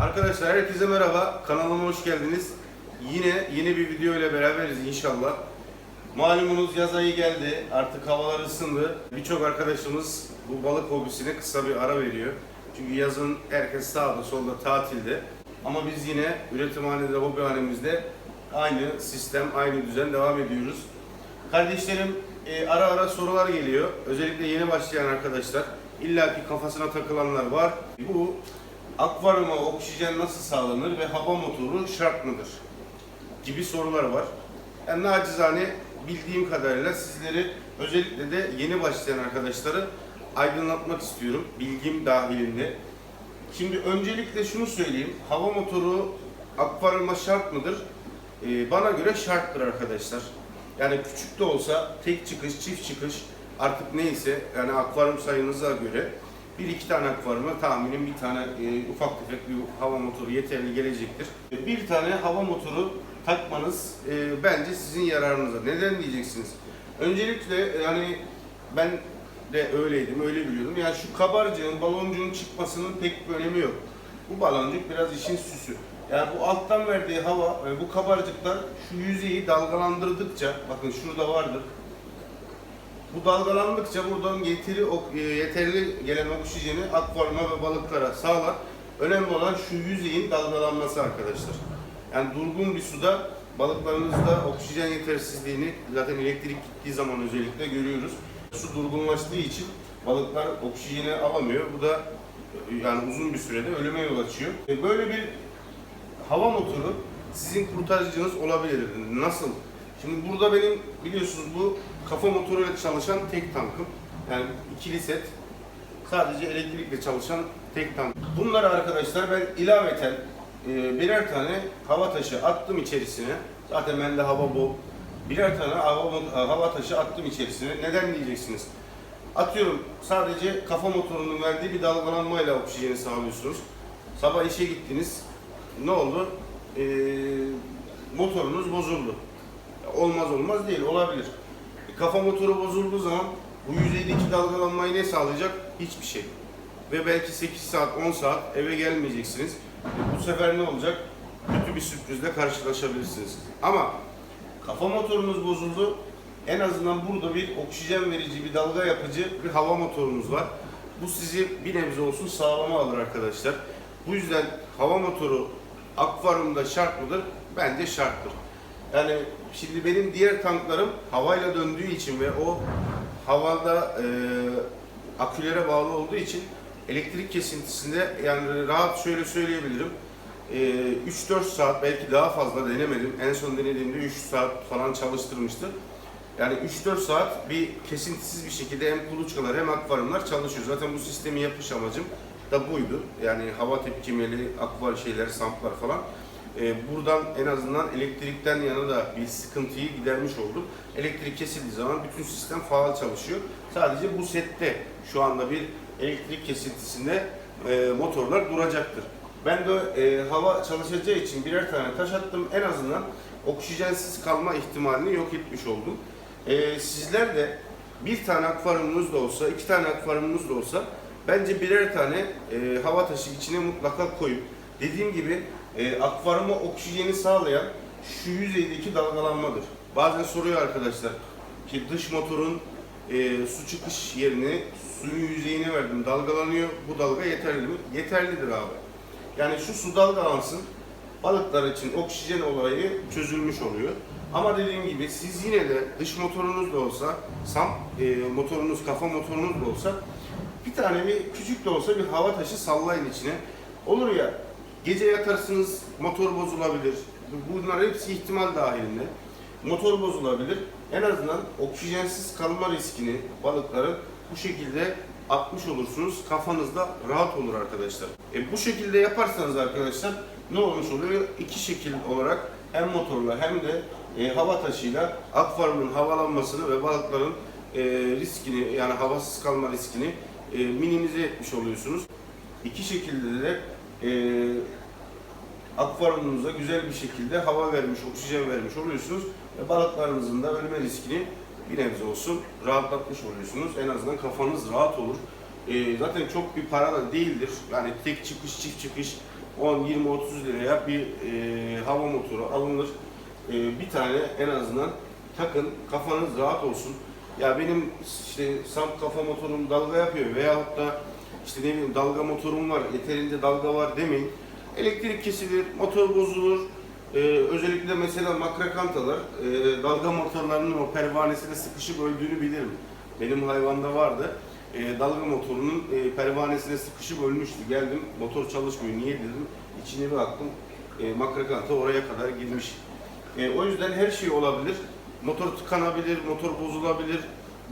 Arkadaşlar herkese merhaba. Kanalıma hoş geldiniz. Yine yeni bir video ile beraberiz inşallah. Malumunuz yaz ayı geldi. Artık havalar ısındı. Birçok arkadaşımız bu balık hobisine kısa bir ara veriyor. Çünkü yazın herkes sağda solda tatilde. Ama biz yine üretimhanede, hobihanemizde aynı sistem, aynı düzen devam ediyoruz. Kardeşlerim e, ara ara sorular geliyor. Özellikle yeni başlayan arkadaşlar. İlla ki kafasına takılanlar var. Bu akvaryuma oksijen nasıl sağlanır ve hava motoru şart mıdır? Gibi sorular var. Yani nacizane bildiğim kadarıyla sizleri özellikle de yeni başlayan arkadaşları aydınlatmak istiyorum. Bilgim dahilinde. Şimdi öncelikle şunu söyleyeyim. Hava motoru akvaryuma şart mıdır? Ee, bana göre şarttır arkadaşlar. Yani küçük de olsa tek çıkış, çift çıkış artık neyse yani akvaryum sayınıza göre bir iki tane akvaryuma tahminim bir tane e, ufak tefek bir hava motoru yeterli gelecektir. E, Bir tane hava motoru takmanız e, bence sizin yararınıza. Neden diyeceksiniz? Öncelikle e, yani ben de öyleydim, öyle biliyordum. Yani şu kabarcığın, baloncuğun çıkmasının pek bir önemi yok. Bu baloncuk biraz işin süsü. Yani bu alttan verdiği hava ve bu kabarcıklar şu yüzeyi dalgalandırdıkça, bakın şurada vardır. Bu dalgalandıkça buradan getiri, ok- e, yeterli gelen oksijeni akvaryuma ve balıklara sağlar. Önemli olan şu yüzeyin dalgalanması arkadaşlar. Yani durgun bir suda balıklarınızda oksijen yetersizliğini zaten elektrik gittiği zaman özellikle görüyoruz. Su durgunlaştığı için balıklar oksijeni alamıyor. Bu da e, yani uzun bir sürede ölüme yol açıyor. E, Böyle bir hava motoru sizin kurtarıcınız olabilir. Nasıl? Şimdi burada benim biliyorsunuz bu kafa motoruyla çalışan tek tankım. Yani ikili set. Sadece elektrikle çalışan tek tank. Bunları arkadaşlar ben ilaveten e, birer tane hava taşı attım içerisine. Zaten bende hava bol. Birer tane hava, mo- hava taşı attım içerisine. Neden diyeceksiniz? Atıyorum sadece kafa motorunun verdiği bir dalgalanmayla oksijeni sağlıyorsunuz. Sabah işe gittiniz. Ne oldu? Ee, motorunuz bozuldu. Olmaz olmaz değil, olabilir. Kafa motoru bozulduğu zaman bu yüzeydeki dalgalanmayı ne sağlayacak? Hiçbir şey. Ve belki 8 saat, 10 saat eve gelmeyeceksiniz. E, bu sefer ne olacak? Kötü bir sürprizle karşılaşabilirsiniz. Ama kafa motorunuz bozuldu. En azından burada bir oksijen verici, bir dalga yapıcı bir hava motorunuz var. Bu sizi bir nebze olsun sağlama alır arkadaşlar. Bu yüzden hava motoru akvaryumda şart mıdır? Bence şarttır. Yani şimdi benim diğer tanklarım havayla döndüğü için ve o havada e, akülere bağlı olduğu için elektrik kesintisinde yani rahat şöyle söyleyebilirim. E, 3-4 saat belki daha fazla denemedim. En son denediğimde 3 saat falan çalıştırmıştı. Yani 3-4 saat bir kesintisiz bir şekilde hem kuluçkalar hem akvaryumlar çalışıyor. Zaten bu sistemi yapış amacım da buydu. Yani hava tepkimeli akvar şeyler, samplar falan. Ee, buradan en azından elektrikten yana da bir sıkıntıyı gidermiş oldum. Elektrik kesildiği zaman bütün sistem faal çalışıyor. Sadece bu sette şu anda bir elektrik kesintisinde e, motorlar duracaktır. Ben de e, hava çalışacağı için birer tane taş attım. En azından oksijensiz kalma ihtimalini yok etmiş oldum. E, sizler de bir tane akvaryumunuz da olsa, iki tane akvaryumunuz da olsa bence birer tane e, hava taşı içine mutlaka koyun. Dediğim gibi e, akvaryuma oksijeni sağlayan şu yüzeydeki dalgalanmadır. Bazen soruyor arkadaşlar ki dış motorun e, su çıkış yerini suyun yüzeyine verdim dalgalanıyor. Bu dalga yeterli mi? Yeterlidir abi. Yani şu su dalgalansın balıklar için oksijen olayı çözülmüş oluyor. Ama dediğim gibi siz yine de dış motorunuz da olsa, sam e, motorunuz, kafa motorunuz da olsa bir tane bir küçük de olsa bir hava taşı sallayın içine. Olur ya gece yatarsınız motor bozulabilir. Bunlar hepsi ihtimal dahilinde. Motor bozulabilir. En azından oksijensiz kalma riskini balıkların bu şekilde atmış olursunuz. Kafanızda rahat olur arkadaşlar. E, bu şekilde yaparsanız arkadaşlar ne olmuş oluyor? İki şekil olarak hem motorla hem de e, hava taşıyla akvaryumun havalanmasını ve balıkların e, riskini yani havasız kalma riskini e, minimize etmiş oluyorsunuz. İki şekilde de e, akvaryumunuza güzel bir şekilde hava vermiş, oksijen vermiş oluyorsunuz ve balıklarınızın da ölme riskini bir nebze olsun rahatlatmış oluyorsunuz. En azından kafanız rahat olur. Ee, zaten çok bir para da değildir. Yani tek çıkış, çift çıkış 10, 20, 30 liraya bir e, hava motoru alınır. E, bir tane en azından takın, kafanız rahat olsun. Ya benim işte samp kafa motorum dalga yapıyor veyahut da işte ne bileyim dalga motorum var, yeterince dalga var demeyin. Elektrik kesilir, motor bozulur. Ee, özellikle mesela makrakantalar e, dalga motorlarının o pervanesine sıkışıp öldüğünü bilirim. Benim hayvanda vardı. E, dalga motorunun e, pervanesine sıkışıp ölmüştü. Geldim motor çalışmıyor. Niye dedim. İçine bir baktım. E, makrakanta oraya kadar girmiş. E, o yüzden her şey olabilir. Motor tıkanabilir, motor bozulabilir.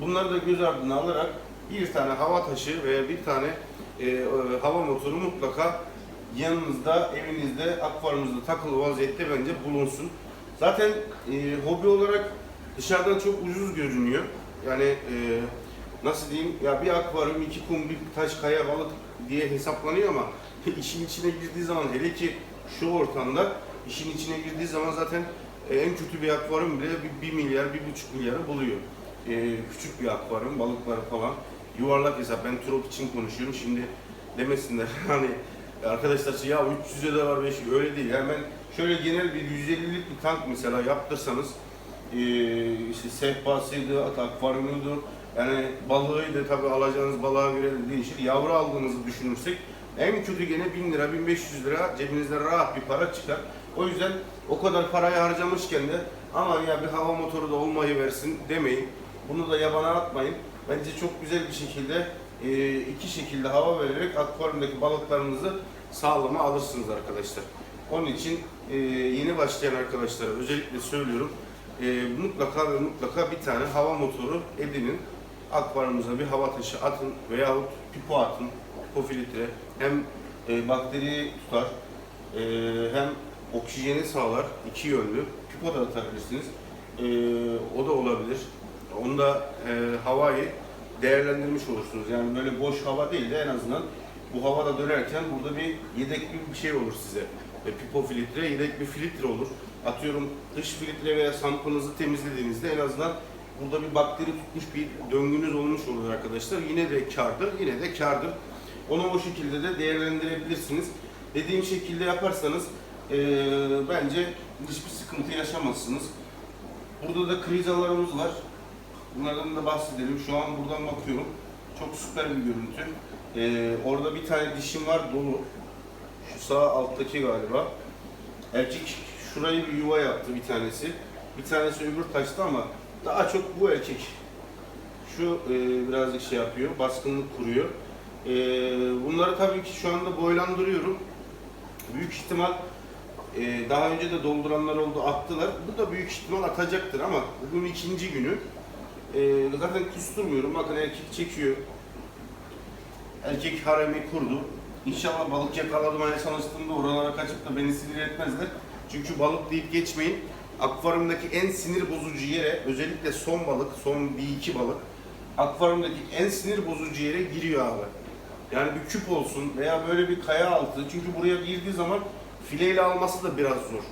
Bunları da göz ardına alarak bir tane hava taşı veya bir tane e, e, hava motoru mutlaka yanınızda, evinizde, akvaryumunuzda takılı vaziyette bence bulunsun. Zaten e, hobi olarak dışarıdan çok ucuz görünüyor. Yani e, nasıl diyeyim ya bir akvaryum, iki kum, bir taş, kaya, balık diye hesaplanıyor ama işin içine girdiği zaman hele ki şu ortamda işin içine girdiği zaman zaten e, en kötü bir akvaryum bile bir, bir milyar, bir buçuk milyarı buluyor. E, küçük bir akvaryum, balıkları falan. Yuvarlak hesap, ben trop için konuşuyorum şimdi demesinler hani arkadaşlar şey, ya 300 de var 500 öyle değil. Yani ben şöyle genel bir 150'lik bir tank mesela yaptırsanız e, işte sehpasıydı, at- akvaryumuydu, yani balığıydı tabi alacağınız balığa göre de değişir. Yavru aldığınızı düşünürsek en kötü gene 1000 lira, 1500 lira cebinizde rahat bir para çıkar. O yüzden o kadar parayı harcamışken de aman ya bir hava motoru da olmayı versin demeyin. Bunu da yabana atmayın. Bence çok güzel bir şekilde e, iki şekilde hava vererek akvaryumdaki balıklarınızı sağlama alırsınız arkadaşlar. Onun için e, yeni başlayan arkadaşlara özellikle söylüyorum. E, mutlaka ve mutlaka bir tane hava motoru edinin. Akvaryumuza bir hava taşı atın veyahut pipo atın. Pipo filtre hem bakteriyi tutar hem oksijeni sağlar iki yönlü. Pipo da atabilirsiniz. O da olabilir. Onda e, havayı değerlendirmiş olursunuz. Yani böyle boş hava değil de en azından bu havada dönerken burada bir yedek bir- bir şey olur size. E, pipo filtre, yedek bir filtre olur. Atıyorum dış filtre veya sampınızı temizlediğinizde en azından burada bir bakteri tutmuş bir döngünüz olmuş olur arkadaşlar. Yine de kardır, yine de kardır. Onu o şekilde de değerlendirebilirsiniz. Dediğim şekilde yaparsanız e, bence hiçbir sıkıntı yaşamazsınız. Burada da krizalarımız var. Bunlardan da bahsedelim. Şu an buradan bakıyorum. Çok süper bir görüntü. Ee, orada bir tane dişim var dolu. Şu sağ alttaki galiba. Erkek şurayı bir yuva yaptı bir tanesi. Bir tanesi öbür taşta ama daha çok bu erkek. Şu e, birazcık şey yapıyor, baskınlık kuruyor. E, bunları tabii ki şu anda boylandırıyorum. Büyük ihtimal e, daha önce de dolduranlar oldu, attılar. Bu da büyük ihtimal atacaktır ama bugün ikinci günü. E, zaten kusturmuyorum. Bakın erkek çekiyor. Erkek haremi kurdu. İnşallah balık yakalamaya çalıştığımda oralara kaçıp da beni sinir etmezler. Çünkü balık deyip geçmeyin. Akvaryumdaki en sinir bozucu yere, özellikle son balık, son bir iki balık, akvaryumdaki en sinir bozucu yere giriyor abi. Yani bir küp olsun veya böyle bir kaya altı. Çünkü buraya girdiği zaman fileyle alması da biraz zor.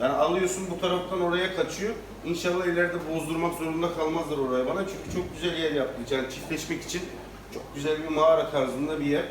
Yani alıyorsun bu taraftan oraya kaçıyor. İnşallah ileride bozdurmak zorunda kalmazlar oraya bana. Çünkü çok güzel yer yaptı. Yani çiftleşmek için çok güzel bir mağara tarzında bir yer.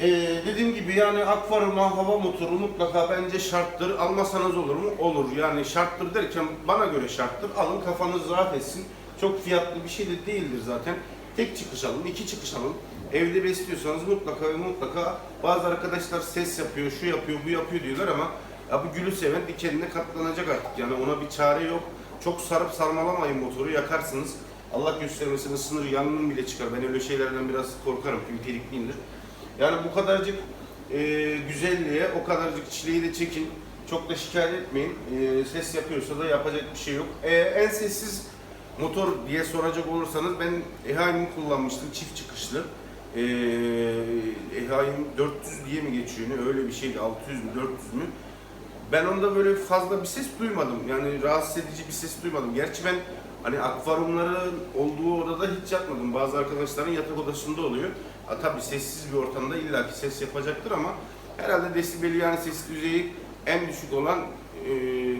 Ee, dediğim gibi yani akvaryuma hava motoru mutlaka bence şarttır. Almasanız olur mu? Olur. Yani şarttır derken bana göre şarttır. Alın kafanız rahat etsin. Çok fiyatlı bir şey de değildir zaten. Tek çıkış alın, iki çıkış alın. Evde besliyorsanız mutlaka ve mutlaka bazı arkadaşlar ses yapıyor, şu yapıyor, bu yapıyor diyorlar ama ya bu gülü seven dikenine katlanacak artık. Yani ona bir çare yok. Çok sarıp sarmalamayın motoru yakarsınız. Allah göstermesin ısınır, yangın bile çıkar. Ben öyle şeylerden biraz korkarım, pimpirikliyimdir. Yani bu kadarcık e, güzelliğe, o kadarcık çileyi de çekin. Çok da şikayet etmeyin. E, ses yapıyorsa da yapacak bir şey yok. E, en sessiz motor diye soracak olursanız ben EHA'yı kullanmıştım çift çıkışlı. E, EHA'yım 400 diye mi geçiyor öyle bir şeydi 600 mü 400 mü? Ben onda böyle fazla bir ses duymadım. Yani rahatsız edici bir ses duymadım. Gerçi ben hani akvaryumların olduğu odada hiç yatmadım. Bazı arkadaşların yatak odasında oluyor. Ha, tabii sessiz bir ortamda illaki ses yapacaktır ama herhalde desibeli yani ses düzeyi en düşük olan e,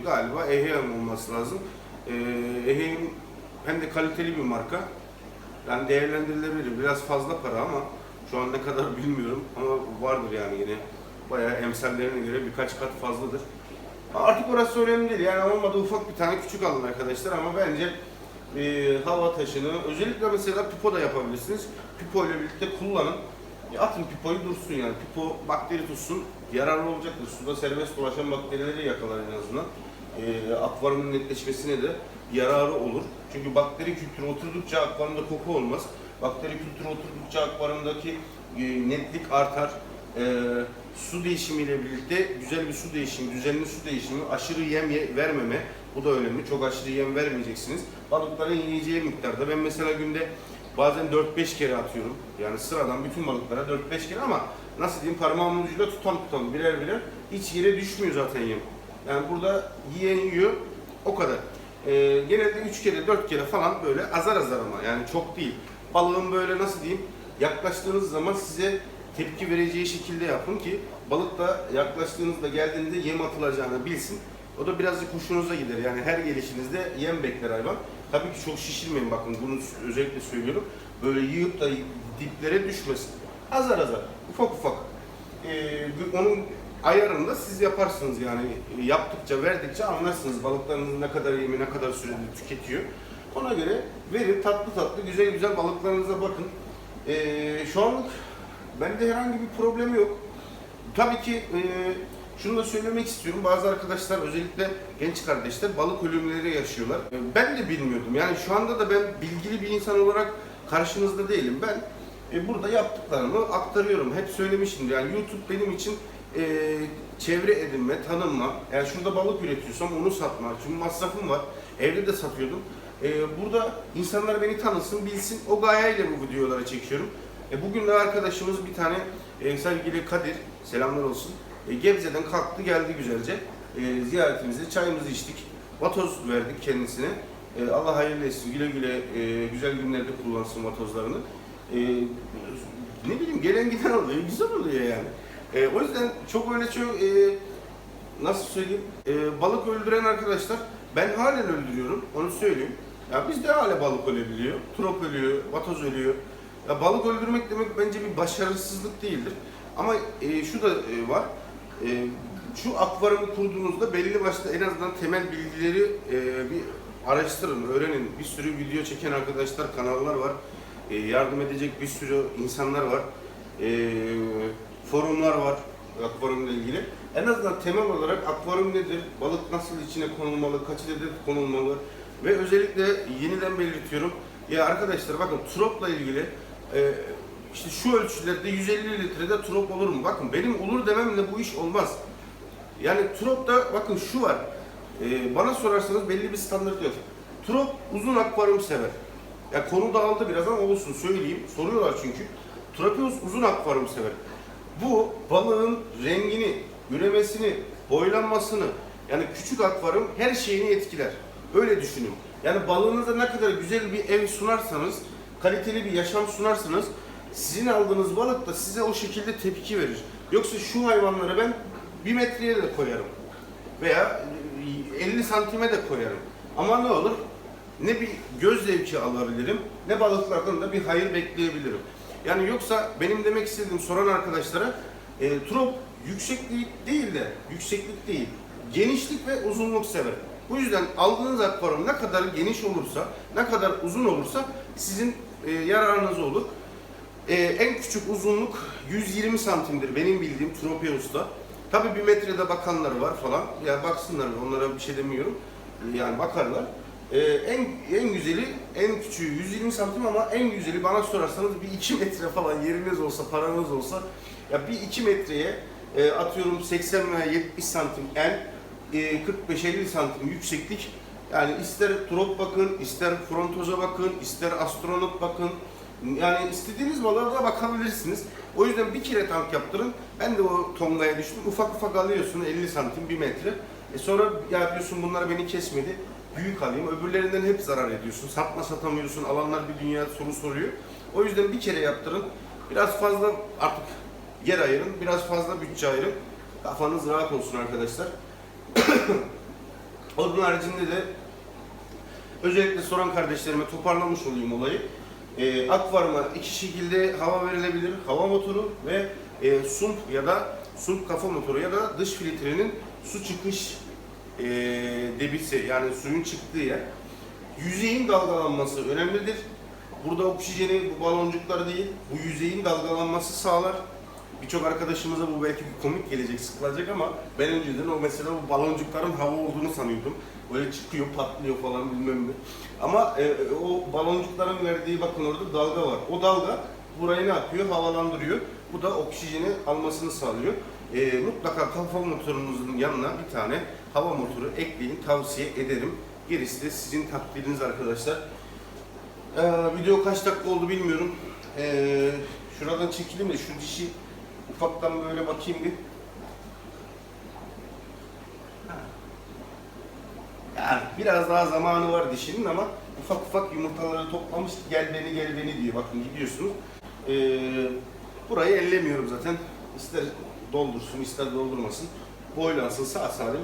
galiba Eheim olması lazım. E, Eheim hem de kaliteli bir marka. Yani değerlendirilebilir. Biraz fazla para ama şu an ne kadar bilmiyorum ama vardır yani yine bayağı emsallerine göre birkaç kat fazladır. Artık orası önemli değil. Yani olmadı ufak bir tane küçük alın arkadaşlar ama bence e, hava taşını özellikle mesela pipo da yapabilirsiniz. Pipo ile birlikte kullanın. Ya atın pipoyu dursun yani. Pipo bakteri tutsun. Yararlı olacaktır. Suda serbest dolaşan bakterileri yakalar en azından. E, akvaryumun netleşmesine de yararı olur. Çünkü bakteri kültürü oturdukça akvaryumda koku olmaz. Bakteri kültürü oturdukça akvaryumdaki e, netlik artar. E, su değişimiyle birlikte güzel bir su değişimi, düzenli su değişimi, aşırı yem ye- vermeme. Bu da önemli. Çok aşırı yem vermeyeceksiniz. Balıkların yiyeceği miktarda. Ben mesela günde bazen 4-5 kere atıyorum. Yani sıradan bütün balıklara 4-5 kere ama nasıl diyeyim parmağımın ucuyla tutam tutam birer birer hiç yere düşmüyor zaten yem. Yani burada yiyen yiyor o kadar. Ee, genelde 3 kere 4 kere falan böyle azar azar ama yani çok değil. Balığın böyle nasıl diyeyim yaklaştığınız zaman size tepki vereceği şekilde yapın ki balık da yaklaştığınızda geldiğinde yem atılacağını bilsin. O da birazcık hoşunuza gider. Yani her gelişinizde yem bekler hayvan. Tabii ki çok şişirmeyin bakın bunu özellikle söylüyorum. Böyle yiyip da diplere düşmesin. Azar azar, ufak ufak. Ee, onun ayarını da siz yaparsınız yani yaptıkça verdikçe anlarsınız balıklarınız ne kadar yemi ne kadar sürede tüketiyor. Ona göre verin tatlı tatlı güzel güzel balıklarınıza bakın. Ee, şu anlık bende herhangi bir problem yok. Tabii ki e, şunu da söylemek istiyorum. Bazı arkadaşlar özellikle genç kardeşler balık ölümleri yaşıyorlar. E, Ben de bilmiyordum. Yani şu anda da ben bilgili bir insan olarak karşınızda değilim. Ben e, burada yaptıklarımı aktarıyorum. Hep söylemişim. Yani YouTube benim için e, çevre edinme, tanınma. Yani şurada balık üretiyorsam onu satma. Çünkü masrafım var. Evde de satıyordum. E, burada insanlar beni tanısın, bilsin. O gayeyle bu videoları çekiyorum. E, bugün de arkadaşımız bir tane e, sevgili Kadir, selamlar olsun. E, Gebze'den kalktı geldi güzelce. E, ziyaretimize çayımızı içtik. Vatoz verdik kendisine. E, Allah hayırlı etsin, güle güle e, güzel günlerde kullansın vatozlarını. E, ne bileyim gelen giden oluyor, güzel oluyor yani. E, o yüzden çok öyle çok e, nasıl söyleyeyim e, balık öldüren arkadaşlar ben halen öldürüyorum onu söyleyeyim. Ya bizde hala balık ölebiliyor. Trop ölüyor, vatoz ölüyor. Ya balık öldürmek demek bence bir başarısızlık değildir. Ama e, şu da e, var. E, şu akvaryumu kurduğunuzda belli başlı en azından temel bilgileri e, bir araştırın, öğrenin. Bir sürü video çeken arkadaşlar, kanallar var. E, yardım edecek bir sürü insanlar var. E, forumlar var akvaryumla ilgili. En azından temel olarak akvaryum nedir, balık nasıl içine konulmalı, kaç adet konulmalı ve özellikle yeniden belirtiyorum. Ya arkadaşlar bakın tropla ilgili e, işte şu ölçülerde 150 litrede trop olur mu? Bakın benim olur dememle bu iş olmaz. Yani tropta bakın şu var. E, bana sorarsanız belli bir standart yok. Trop uzun akvaryum sever. Ya konu dağıldı biraz ama olsun söyleyeyim. Soruyorlar çünkü. Tropius uzun akvaryum sever. Bu balığın rengini, üremesini, boylanmasını yani küçük akvaryum her şeyini etkiler. Öyle düşünün. Yani balığınıza ne kadar güzel bir ev sunarsanız, kaliteli bir yaşam sunarsanız sizin aldığınız balık da size o şekilde tepki verir. Yoksa şu hayvanları ben bir metreye de koyarım. Veya 50 santime de koyarım. Ama ne olur? Ne bir göz zevki alabilirim, ne balıklardan da bir hayır bekleyebilirim. Yani yoksa benim demek istediğim soran arkadaşlara e, trop yükseklik değil de yükseklik değil, genişlik ve uzunluk sever. Bu yüzden aldığınız akvaryum ne kadar geniş olursa, ne kadar uzun olursa sizin e, yararınız olur. E, en küçük uzunluk 120 santimdir benim bildiğim Tropeus'ta. Tabii bir metrede bakanlar var falan. Ya baksınlar onlara bir şey demiyorum. Yani bakarlar. Ee, en en güzeli, en küçüğü 120 santim ama en güzeli bana sorarsanız bir 2 metre falan yeriniz olsa, paranız olsa ya bir 2 metreye e, atıyorum 80 veya 70 santim en, e, 45-50 santim yükseklik yani ister drop bakın, ister frontoza bakın, ister astronot bakın. Yani istediğiniz balığa da bakabilirsiniz. O yüzden bir kere tank yaptırın. Ben de o tongaya düştüm. Ufak ufak alıyorsun 50 santim, 1 metre. E sonra ya diyorsun bunlar beni kesmedi. Büyük alayım. Öbürlerinden hep zarar ediyorsun. Satma satamıyorsun. Alanlar bir dünya soru soruyor. O yüzden bir kere yaptırın. Biraz fazla artık yer ayırın. Biraz fazla bütçe ayırın. Kafanız rahat olsun arkadaşlar. Onun haricinde de özellikle soran kardeşlerime toparlamış olayım olayı. E, akvaryuma iki şekilde hava verilebilir. Hava motoru ve e, sump ya da su kafa motoru ya da dış filtrenin su çıkış e, debisi yani suyun çıktığı yer. Yüzeyin dalgalanması önemlidir. Burada oksijeni bu baloncuklar değil, bu yüzeyin dalgalanması sağlar. Birçok arkadaşımıza bu belki komik gelecek, sıkılacak ama ben önceden o mesela bu baloncukların hava olduğunu sanıyordum. Böyle çıkıyor, patlıyor falan bilmem ne. Ama e, o baloncukların verdiği bakın orada dalga var. O dalga burayı ne yapıyor? Havalandırıyor. Bu da oksijeni almasını sağlıyor. E, mutlaka kafa motorunuzun yanına bir tane hava motoru ekleyin. Tavsiye ederim. Gerisi de sizin takdiriniz arkadaşlar. Ee, video kaç dakika oldu bilmiyorum. Ee, şuradan çekeyim de şu dişi ufaktan böyle bakayım bir. Yani biraz daha zamanı var dişinin ama ufak ufak yumurtaları toplamış gel beni gel beni diyor. Bakın gidiyorsunuz. Ee, burayı ellemiyorum zaten. İster doldursun ister doldurmasın. Boylansın sağ salim.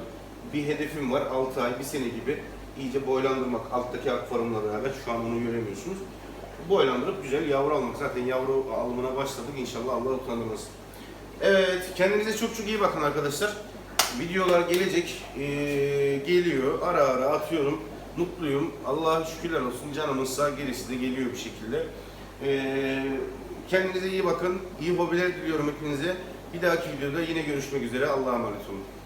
Bir hedefim var 6 ay, 1 sene gibi iyice boylandırmak alttaki akvaryumla beraber şu an onu göremiyorsunuz. Boylandırıp güzel yavru almak. Zaten yavru alımına başladık inşallah Allah utandırmasın. Evet kendinize çok çok iyi bakın arkadaşlar. Videolar gelecek, ee, geliyor. Ara ara atıyorum. Mutluyum. Allah'a şükürler olsun. Canımız sağ, gerisi de geliyor bir şekilde. Ee, kendinize iyi bakın. İyi hobiler diliyorum hepinize. Bir dahaki videoda yine görüşmek üzere. Allah'a emanet olun.